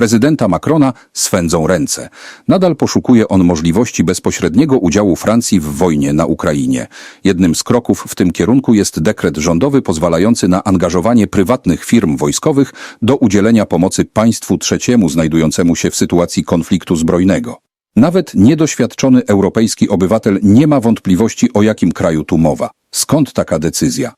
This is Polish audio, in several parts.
prezydenta Macrona swędzą ręce. Nadal poszukuje on możliwości bezpośredniego udziału Francji w wojnie na Ukrainie. Jednym z kroków w tym kierunku jest dekret rządowy pozwalający na angażowanie prywatnych firm wojskowych do udzielenia pomocy państwu trzeciemu znajdującemu się w sytuacji konfliktu zbrojnego. Nawet niedoświadczony europejski obywatel nie ma wątpliwości, o jakim kraju tu mowa. Skąd taka decyzja?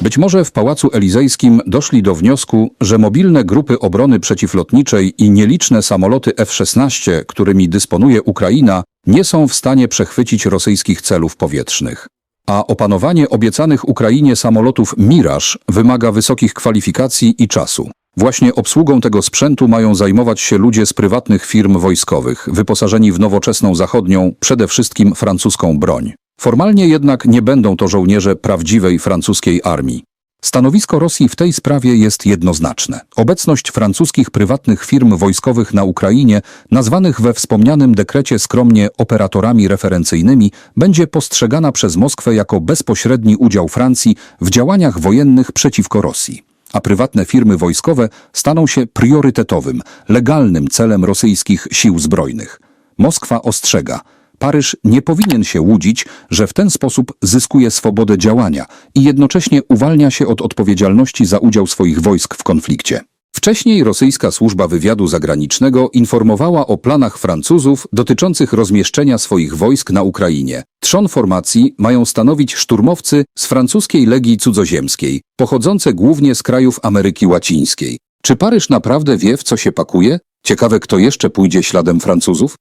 Być może w Pałacu Elizejskim doszli do wniosku, że mobilne grupy obrony przeciwlotniczej i nieliczne samoloty F-16, którymi dysponuje Ukraina, nie są w stanie przechwycić rosyjskich celów powietrznych. A opanowanie obiecanych Ukrainie samolotów Miraż wymaga wysokich kwalifikacji i czasu. Właśnie obsługą tego sprzętu mają zajmować się ludzie z prywatnych firm wojskowych, wyposażeni w nowoczesną zachodnią, przede wszystkim francuską broń. Formalnie jednak nie będą to żołnierze prawdziwej francuskiej armii. Stanowisko Rosji w tej sprawie jest jednoznaczne. Obecność francuskich prywatnych firm wojskowych na Ukrainie, nazwanych we wspomnianym dekrecie skromnie operatorami referencyjnymi, będzie postrzegana przez Moskwę jako bezpośredni udział Francji w działaniach wojennych przeciwko Rosji. A prywatne firmy wojskowe staną się priorytetowym, legalnym celem rosyjskich sił zbrojnych. Moskwa ostrzega – Paryż nie powinien się łudzić, że w ten sposób zyskuje swobodę działania i jednocześnie uwalnia się od odpowiedzialności za udział swoich wojsk w konflikcie. Wcześniej rosyjska służba wywiadu zagranicznego informowała o planach Francuzów dotyczących rozmieszczenia swoich wojsk na Ukrainie. Trzon formacji mają stanowić szturmowcy z francuskiej Legii Cudzoziemskiej, pochodzące głównie z krajów Ameryki Łacińskiej. Czy Paryż naprawdę wie, w co się pakuje? Ciekawe, kto jeszcze pójdzie śladem Francuzów?